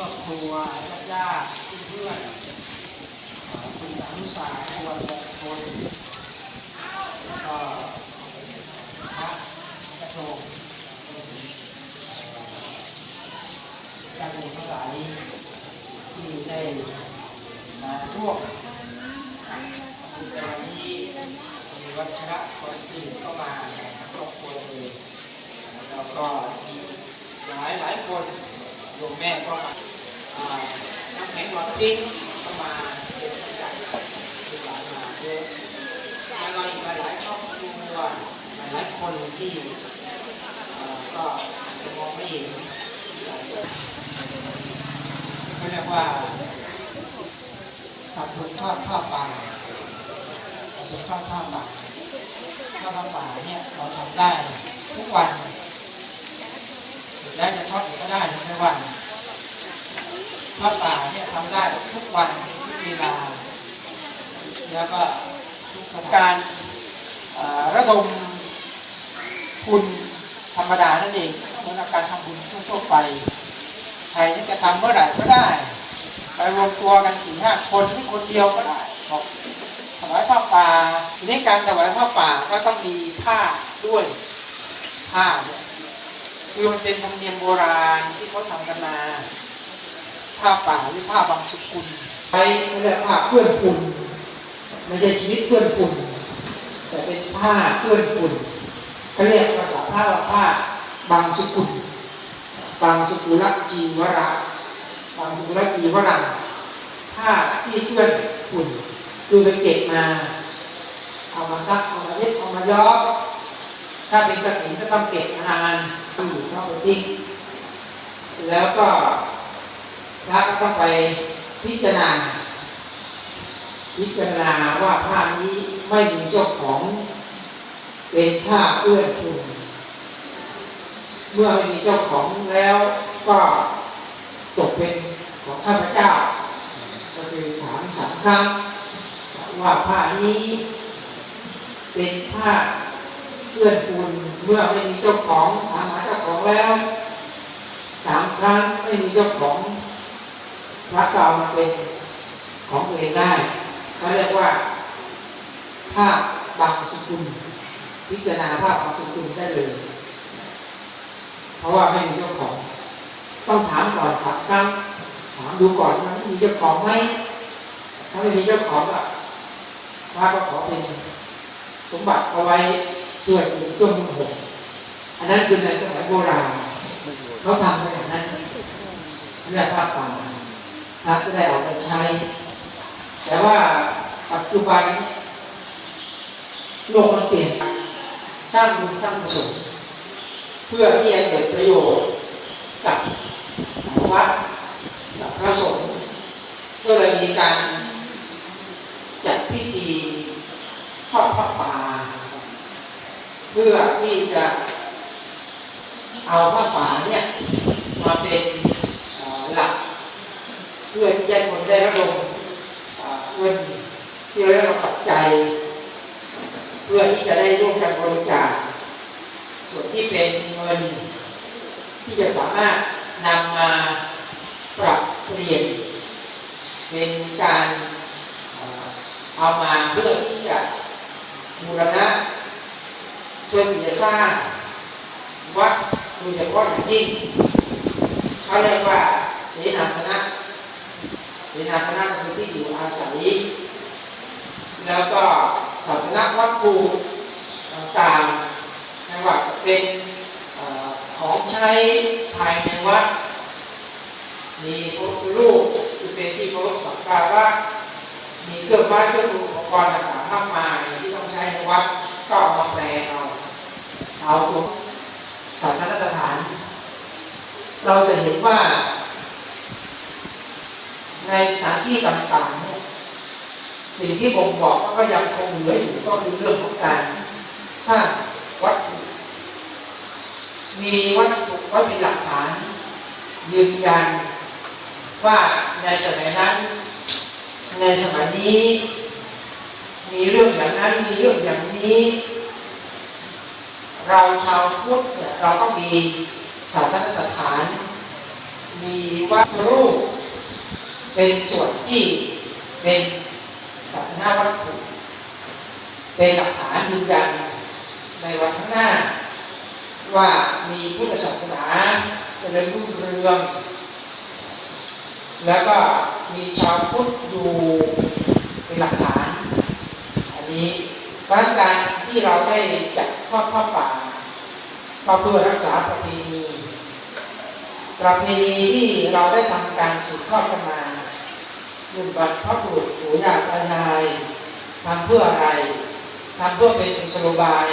ครอบครัวญาติญาติเพื่อนคุณอนุสาควรมงคลก็พระกระโดงญาติโยมทั้งหลายที่ได้มาร่วมในวันนี้มีวัชระคนที่เข้ามาครอบครัวเลยแล้วก็มีหลายหลายคน โยมแม่ก็มาอ่าน้ำแข็งหลอดปิ้งก็มาเป็นประจำลูกหลานมาเยอะแล้วก็อีกหลายครอบครัวหลายๆคนที่ก็จะมองไม่เห็นเขาเรียกว่าสัตว์ทุนทอดผ้าป่าสัตว์ทุนทอดผ้าป่าผ้าป่าเนี่ยเราทำได้ทุกวัน แล้วจะทอดอีกก็ได้ทุกวันผ้าป่าเนี่ยทำได้ทุกวันทุกเวลาแล้วก็ทุการระดมทุนธรรมดานั่นเองเหมือนกับการทำบุญทั่วไปใครที่จะทำเมื่อไหร่ก็ได้ ไปรวมตัวกันสี่ห้าคนหรือคนเดียวก็ได้บอกถวายผ้าป่าทีนี้การถวายผ้าป่าก็ต้องมีผ้าด้วยผ้าเนี่ย คือมันเป็นธรรมเนียมโบราณที่เขาทำกันมาผ้าป่าหรือผ้าบางสกุลไปเรียกผ้าเพื่อนฝุ่นไม่ใช่ชีวิตเพื่อนฝุ่นแต่เป็นผ้าเพื่อนฝุ่นเขาเรียกภาษาผ้าว่าผ้าบางสกุลบางสกุลจีวระบางสกุลจีวรังผ้าที่เพื่อนฝุ่นคือไปเก็บมาเอามาซักเอามาเย็บเอามาย้อม ถ้าเป็นกระถิ่นก็ต้องเก็บนานที่เข้าไปทิ้งแล้วก็พระก็ต้องไปพิจารณา พิจารณาว่าผ้านี้ไม่มีเจ้าของเป็นผ้าเปื้อนฝุ่นเมื่อไม่มีเจ้าของแล้วก็ตกเป็นของข้าพเจ้าก็คือถามสามครั้งว่าผ้านี้เป็นผ้า เปื้อนฝุ่นเมื่อไม่มีเจ้าของถามหาเจ้าของแล้วสามครั้งไม่มีเจ้าของพระเก่ามาเป็นของตัวเองได้เขาเรียกว่าผ้าบางสกุลพิจารณาภาพบางสกุลได้เลย เพราะว่าไม่มีเจ้าของ ต้องถามก่อนสักครั้งถามดูก่อนว่ามีเจ้าของไหมถ้าไม่มีเจ้าของก็พระก็ขอเป็นสมบัติเอาไว้ ช่วยอยู่ช่วยมือหกอันนั้นคือในสมัยโบราณเขาทำไปอย่างนั้นเรียกภาพป่าพระจะได้เอาไปใช้ แต่ว่าปัจจุบันโลกมันเปลี่ยนสร้างบุญสร้างกุศลเพื่อที่จะเกิดประโยชน์กับวัดกับพระสงฆ์ก็เลยมีการจัดพิธีทอดพระป่า เพื่อที่จะเอาพระป่าเนี่ยมาเป็นหลัก เพื่อที่จะคนได้ระดมเงินที่เรียกว่าปัจจัยเพื่อที่จะได้ร่วมกันบริจาคส่วนที่เป็นเงินที่จะสามารถนำมาปรับเปลี่ยน เป็นการเอ่อเอามาเพื่อที่จะบูรณะ เพื่อที่จะสร้างวัดโดยเฉพาะอย่างยิ่งเขาเรียกว่าเสนาสนะเสนาสนะคือที่อยู่อาศัย แล้วก็ศาสนวัตถุต่างๆไม่ว่าจะเป็นอของใช้ภายในวัด มีพระพุทธรูปคือเป็นที่เคารพสักการะมีเครื่องไม้เครื่องออุปกรณ์ต่างๆมากมายที่ต้องใช้ในวัดก็มาแปล เอาเอาตัวศาสนสถาน เราจะเห็นว่า ในสถานที่ต่างๆสิ่งที่ผมบอกว่าก็ยังคงเหลืออยู่ก็คือเรื่องของการสร้างวัตถุมีวัตถุไว้เป็นหลักฐานยืนยันว่าในสมัยนั้น ในสมัยนี้ มีเรื่องอย่างนั้นมีเรื่องอย่างนี้ เราชาวพุทธเนี่ยเราก็มีศาสนสถาน มีวัตถุรูป เป็นส่วนที่เป็นศาสนาวัตถุเป็นหลักฐานยืนยันในวันข้างหน้า ว่ามีพุทธศาสนาเจริญรุ่งเรือง แล้วก็มีชาวพุทธอยู่เป็นหลักฐาน อันนี้ เพราะการที่เราได้จัดทอดผ้าป่าก็เพื่อรักษาประเพณีประเพณีที่เราได้ทำการสืบทอดกันมารุ่นบรรพบุรุษปู่ย่าตายายทำเพื่ออะไรทำเพื่อเป็นกุศโลบาย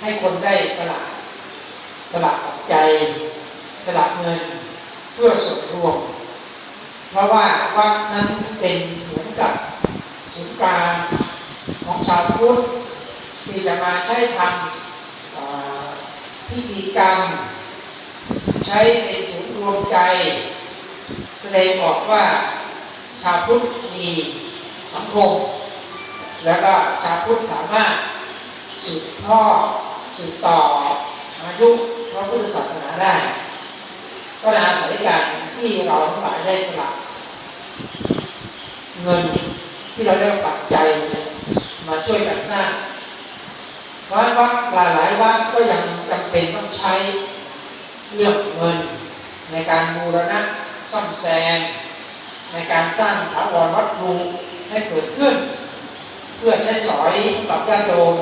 ให้คนได้สละสละปัจจัยสละเงินเพื่อส่วนรวม เพราะว่าวัดนั้นเป็นเหมือนกับศูนย์กลาง ของชาวพุทธที่จะมาใช้ทำพิธีกรรม ใช้เป็นศูนย์รวมใจ แสดงบอกว่าชาวพุทธมีสังคม แล้วก็ชาวพุทธสามารถสืบทอดสืบต่ออายุพระพุทธศาสนาได้ ก็อาศัยการที่เราทั้งหลายได้สละเงินที่เราเรียกว่าปัจจัย มาช่วยกันสร้างเพราะฉะนั้นวัดหลายวัดก็ยังจำเป็นต้องใช้เรื่องเงิน ในการบูรณะซ่อมแซมในการสร้างถาวรวัตถุให้เกิดขึ้น เพื่อใช้สอยสำหรับญาติโยม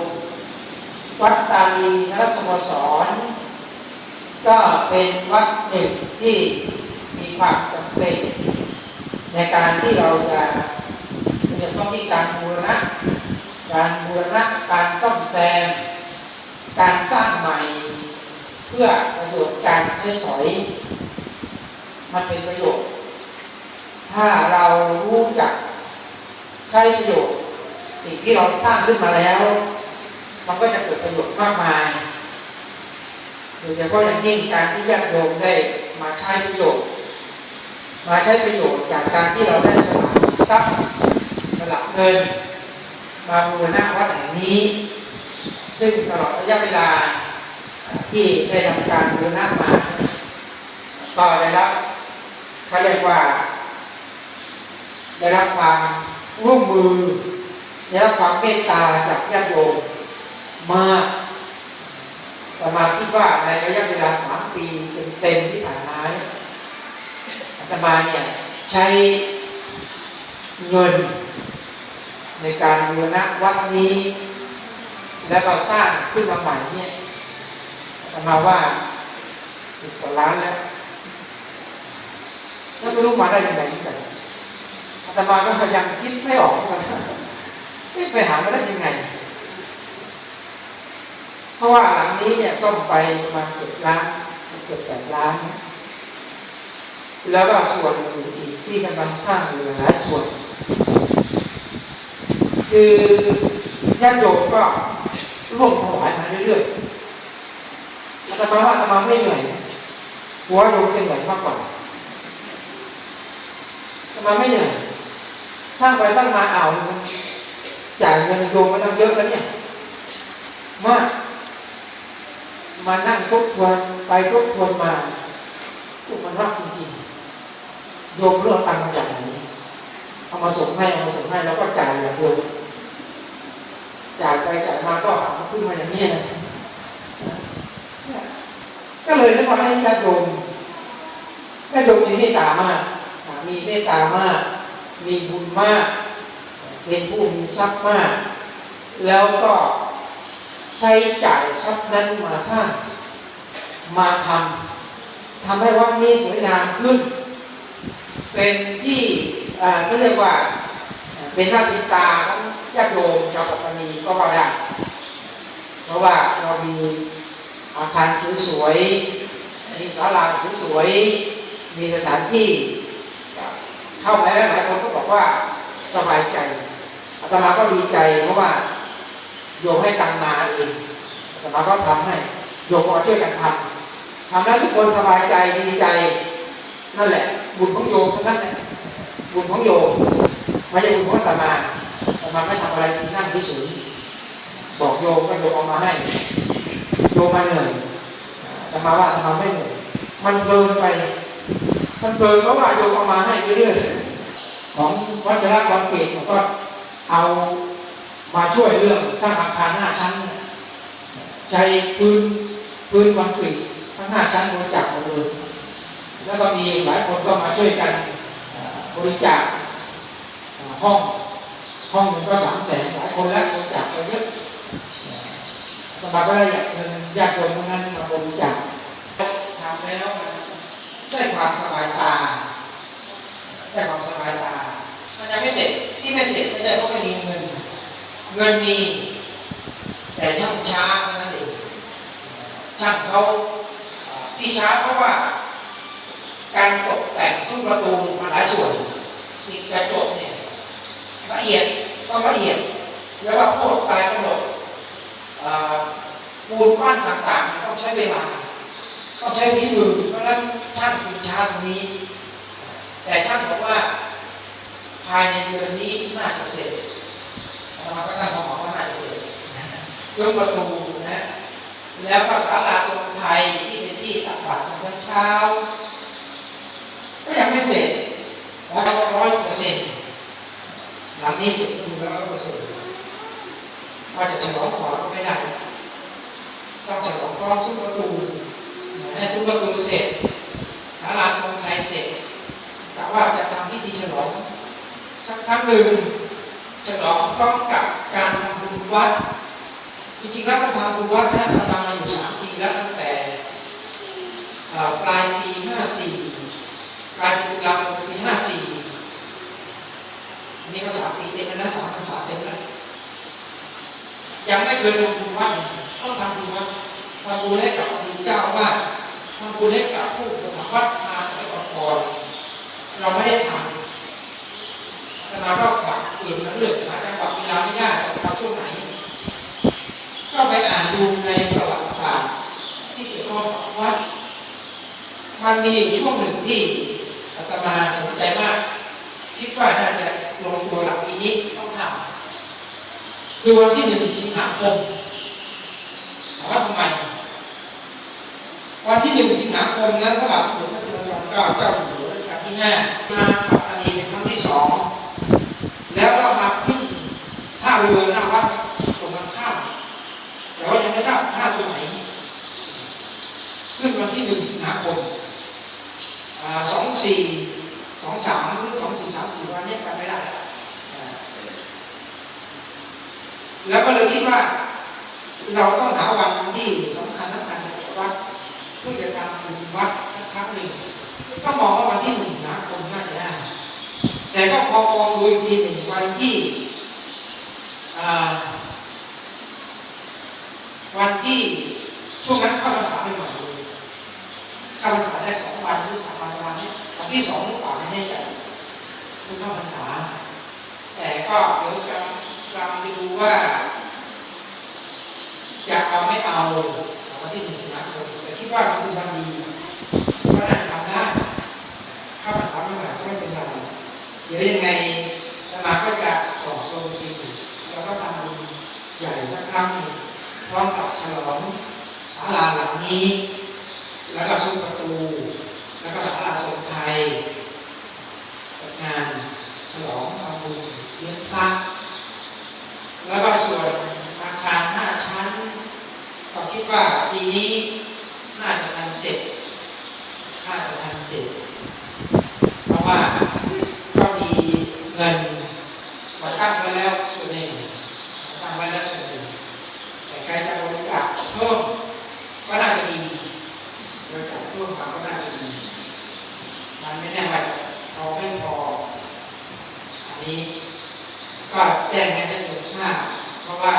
วัดตาลีนรสโมสร ก็เป็นวัดหนึ่งที่มีความจำเป็น ในการที่เราจะจะต้องมีการบูรณะ การบูรณะการซ่อมแซม การสร้างใหม่ เพื่อประโยชน์การใช้สอย มันเป็นประโยชน์ ถ้าเรารู้จักใช้ประโยชน์ สิ่งที่เราสร้างขึ้นมาแล้ว มันก็จะเกิดประโยชน์มากมายโดยเฉพาะอย่างยิ่งการที่ญาติโยมได้มาใช้ประโยชน์ มาใช้ประโยชน์จากการที่เราได้สละทรัพย์สละเงิน มาบูรณะวัดแห่งนี้ ซึ่งตลอดระยะเวลาที่ได้ทำการบูรณะมาก็ได้รับเขาเรียกว่า ได้รับความร่วมมือได้รับความเมตตาจากญาติโยมมากประมาณคิดว่าในระยะเวลาสามปีเต็มๆที่ผ่านมาอาตมาเนี่ยใช้เงิน ในการบูรณะวัดนี้ แล้วก็สร้างขึ้นมาใหม่เนี่ยมาว่าสิบกว่าล้านแล้วแล้วไม่รู้มาได้ยังไงนี่กันอาตมาก็พยายามคิดไม่ออกเหมือนกันไปหามาได้ยังไง เพราะว่าหลังนี้เนี่ยซ่อมไปประมาณเจ็ดล้านเกือบแปดล้าน แล้วก็ส่วนอื่นอีกที่กำลังสร้างอยู่หลายส่วน คือญาติโยมก็ร่วมถวายมาเรื่อยๆอาตมาว่าอาตมาไม่เหนื่อยหัวโยมเป็นเหนื่อยมากกว่าอาตมาไม่เหนื่อยสร้างไปสร้างมาเอาวมันจ่ายเงินโยมมาตั้งเยอะแล้วเนี่ยมากมานั่งทบทวนไปทบทวนมาทุกมันรักจริงๆโยมเรื่องตังค์จากไหนเอามาส่งให้เอามาส่งให้แล้วก็จ่ายอย่างเดียว จายไปจายมาก็เอาขึ้นมาอย่างนี้นะก็เลยได้มาให้ญาติโยมญาติโยมมีเมตตามาก มีเมตตามาก มีบุญมาก เป็นผู้มีทรัพย์มาก แล้วก็ใช้จ่ายทรัพย์นั้นมาสร้าง มาทำทำให้วัดนี้สวยงามขึ้น เป็นที่ก็เรียกว่า เป็นหน้าติดตาของาติโยมชาวปัตตานีก็ว่าได้เพราะว่าเรามีอาคารสวยๆมีศาลาสวยๆมีสถานที่ เข้าไปแล้วหลายคนก็บอกว่าสบายใจอาตมาก็ดีใจเพราะว่าโยมให้ตังมาเองอาตมาก็ทำให้โยมก็ช่วยกันทำทำแล้วทุกคนสบายใจดีใจนั่นแหละบุญของโยมทั้งนั้นบุญของโยมไม่ใช่บุญของอาตมา อามาไม่ทำอะไรนั่งเฉยบอกโยมก็โยมเอามาให้โยมมาเหนื่อยอาตมาว่าอาตมาไม่เหนื่อยมันเกินไปท่านเบิร์เขาว่าโยมเอามาให้เรื่อยๆของวัชระความเกตก็เอามาช่วยเรื่องสร้างอาคารห้าชั้นใช้พื้นพื้นคอนกรีตทั้งห้าชั้นบริจาคหมดเลยแล้วก็มีหลายคนก็มาช่วยกันบริจาคห้อง ห้องหนึงก็สามแสนหลายคนแล้วบริจาคไปเยอะสมาก็ได้เงินญาติโยมทั้งนั้นมาบริจาคทำแล้วมันได้ความสบายตาได้ความสบายตา มันยังไม่เสร็จที่ไม่เสร็จไม่ใช่เพราะไม่มีเงิน เงินมี แต่ช่างช้าเท่านั้นเองช่างเขาที่ช้าเพราะว่า การตกแต่งซุ้มประตูมันหลายส่วนติดกระจกเนี่ย ละเอียดต้องละเอียดแล้วก็พวกตายกำหนดปูนปั้นต่างๆต้องใช้เวลาต้องใช้ฝีมือเพราะฉะนั้นช่างติดช้าตรงนี้ แต่ช่างบอกว่า ภายในเดือนนี้น่าจะเสร็จเราก็ตั้งความหวังว่าน่าจะเสร็จซุ้มประตูนะแล้วก็ศาลาทรงไทยที่เป็นที่ตักบาตรตอนเช้าก็ยังไม่เสร็จร้อยร้อยเปอร์เซ็นต์ หลังนี้เสร็จสมบูรณ์ร้อยเสร็จว่าจะฉลองก่อก็ไม่ได้ต้องฉลองพร้อมทุกประตูให้ทุกประตูเสร็จสาราทรงไทยเสร็จแต่ว่าจะทำพิธีฉลองสักครั้งหนึ่งฉลองพร้อมกับการทำบุญวัดจริงๆแล้วก็ทำบุญวัดท่าทำมาอยู่สามปีแล้วตั้งแต่ปลายปีห้าสี่ปลายปีกลางปีห้าสี่ นี่ภาษาปีเต็มนะสามภาษาเต็มเลยยังไม่เคยทำบุญวัดต้องทำบุญวัดทำบุญให้กับพระเจ้าว่าทำบุญให้กับผู้ประพัติมาสมัยก่อนเราไม่ได้ทำแต่เาก็ปรับเปลี่ยนเรื่องหาจังหวะเวลาไม่ได้ทำช่วงไหน ก็ไปอ่านดูในประวัติศาสตร์ที่เกี่ยวข้องกับวัดมันมีช่วงหนึ่งที่อาตมาสนใจมาก คิดว่าน่าจะ ลงตัวหลักปีนี้ต้องทำคือวันที่หนึ่งสิงหาคมถามว่าทำไม วันที่หนึ่งสิงหาคมนั้นพระบาทสมเด็จพระจุลจอมเกล้าเจ้าอยู่หัวรัชกาลที่ห้ามาปัตตานีเป็นครั้งที่สองแล้วก็มาขึ้นท่าเรือหน้าวัดตรงกันข้ามแต่ว่ายังไม่ทราบท่าตัวไหนขึ้นวันที่หนึ่งสิงหาคมสองสี่ องสามหรือสองสี่สามสี่วันเนี้จำไม่ได้แล้วก็เลยคิดว่า เราต้องหาวันที่สำคัญสำคัญในวัดเพื่อจะทำบุญวัดสักครั้งหนึ่งก็มองว่าวันที่หนึ่งสิงหาคมน่าจะได้แต่ก็พอมองดูอีกทีหนึ่งวันที่วันที่ช่วงนั้นเข้าพรรษาใหม่ๆ เข้าพรรษาได้สองวันหรือสามวันประมาณนี้วันที่สองหรือเปล่าไม่แน่ใจคือเข้าพรรษา แต่ก็เดี๋ยวจะกำลังไปดูว่าจะเอาไม่เอาวันที่หนึ่งสิงหาคมแต่คิดว่ามันคือวันดีก็น่าจะทำได้ข้าพรรษาใหม่ๆก็ไม่เป็นไรเดี๋ยวยังไงสมาก็จะขอลงทีแล้วก็ทำบุญใหญ่สักครั้งพร้อมกับฉลองศาลาหลังนี้ แล้วก็ซุ้มประตู แล้วก็ศาลาทรงไทยงานฉลองทำบุญเลี้ยงพระแล้วก็ส่วนอาคารห้าชั้นก็คิดว่าปีนี้น่าจะทำเสร็จน่าจะทำเสร็จ เพราะว่าก็มีเงินมาตั้งไว้แล้วส่วนหนึ่งตั้งไว้แล้วส่วนหนึ่งแต่ใครจะบริจาคเพิ่มก็น่าจะดีบริจาคเพิ่มมาก็น่าจะดี มันไม่แน่ว่าพอไม่พอ อั นี้ ก็แจ้งให้ท่านโยมทราบเพราะว่า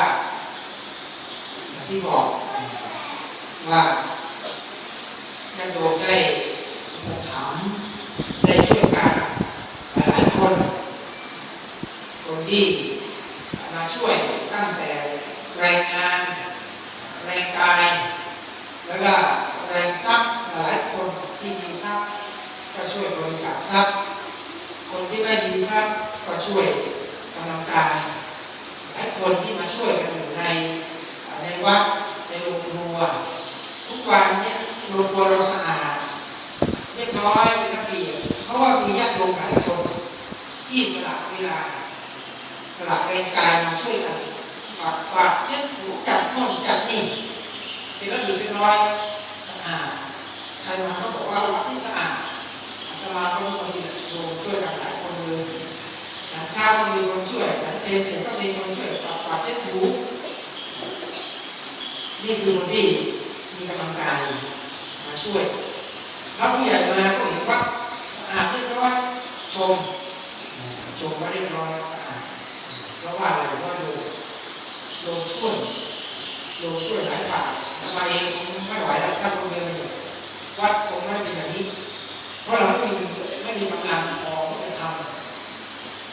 ที่บอกว่าท่านโยมได้ถัมได้ช่วยกันหลายคนคนที่มาช่วยตั้งแต่แรงงานแรงกาย แล้วก็แรงทรัพย์หลายคนที่มีทรัพย์ก็ช่วยบริจาคทรัพย์คนที่ไม่มีทรัพย์ ก็ช่วยกำลังกายหลายคนที่มาช่วยกันอยู่ในในวัดในโรงครัว ทุกวันเนี่ยโรงครัวเราสะอาดเรียบร้อยเป็นระเบียบเพราะว่ามีญาติโยมหลายคนที่สละเวลาสละแรงกายมาช่วยกันปัดกวาดเช็ดถูจัดโน่นจัดนี่เป็นระเบียบเป็นร้อยสะอาดใครมาเขาบอกว่าวัดที่สะอาดอาตมาก็มีคนโยมช่วยกันหลายคนเลย หลังเช้าก็มีคนช่วยหลังเพลเสร็จก็มีคนช่วยปัดกวาดเช็ดถูนี่คือคนที่มีกำลังกายมาช่วยแล้วผู้ใหญ่มาก็เห็นว่าสะอาดเรียบร้อยชมชมว่าเรียบร้อยสะอาดเพราะว่าอะไรเราะว่าโยมโยมช่วยโยมช่วยหลายฝ่ายทำไมเองไม่ไหวแล้วถ้าคนเดียวอยู่วัดคงไม่เป็นอย่างนี้เพราะเราไม่มีไม่มีกำลัง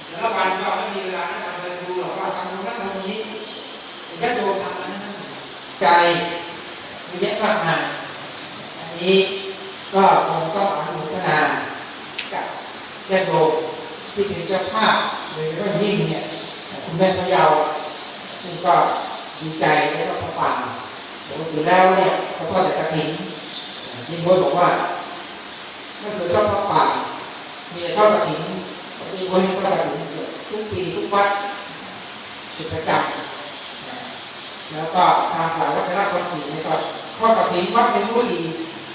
ำแล้ววันก็ไม่มีเวลาในการเดินดูหรอกว่าทำตรงนั้นทำตรงนี้ญาติโยมทำนั้นใจมีเยอะมากมายอันนี้ก็คงต้องอนุโมทนากับญาติโยมที่เป็นเจ้าภาพโดยเฉพาะยิ่งเนี่ยคุณแม่พะเยาซึ่งก็ดีใจและก็ประปาปกติแล้วเนี่ยพระพ่อแต่กระถิ่นที่มดบอกว่าไม่เคยทอดพระป่ามีแต่ทอดกระถิ่นมีคนทอดกระถิ่น วัดสุดประจำแล้วก็ทางฝ่ายวัฒนธรรมศิลป์นี่ก็ข้อกระถิ่นวัดเป็นผู้ดี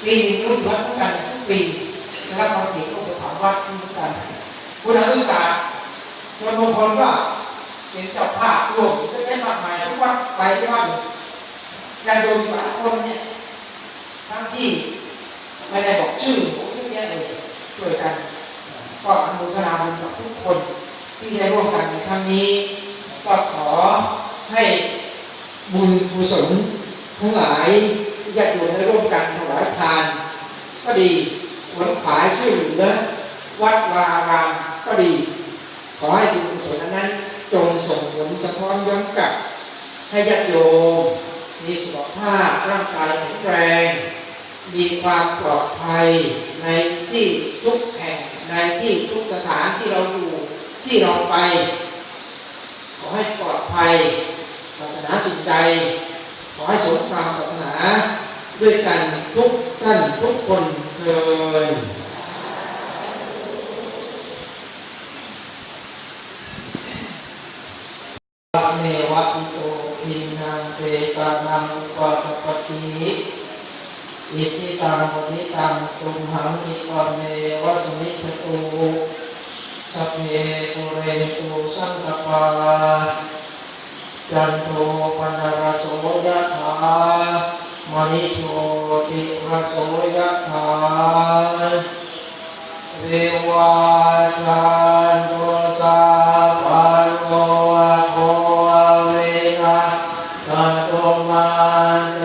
ปีนึงรุ่นวัดทุกกันทุกปีวัฒนธรรมศิลป์ก็จะถามวัดทุกกันคุณอนุสาชนมงคลก็เป็นเจ้าภาพรวมเยอะแยะมากมายทุกวัดไปที่วัดญาติโยมหลายคนเนี่ยทั้งที่ไม่ได้บอกชื่อโอ้เยอะแยะเลยช่วยกัน ก็อนุโมทนาบุญกับทุกคน ที่ได้ร่วมกันในครั้งนี้ ก็ขอให้บุญกุศลทั้งหลายที่ญาติโยมได้ร่วมกันถวายทาน ก็ดีหวนขายช่วยเหลือวัดวาอารามก็ดี ขอให้บุญกุศลนั้นจงส่งผลสะท้อนย้อนกลับ ให้ญาติโยมมีสุขภาพร่างกายแข็งแรง มีความปลอดภัยในที่ทุกแห่งในที่ทุกสถานที่เราอยู่ ที่เราไป ขอให้ปลอดภัยปรารถนาสิ่งใดขอให้สมความปรารถนา ด้วยกันทุกท่านทุกคนเถิดเมวะอิโตทินังเตตานังอุปัฏปติอิทิตังปฏิตังสุมหังอิปเมวะสมิจจตุ สัพเพปุเรตุสังกปาจันโทปนรโสยะถามณิโชติรสโสยะถาเรวาจันโทสาปันโกะโกะเวนะจันโทมันเต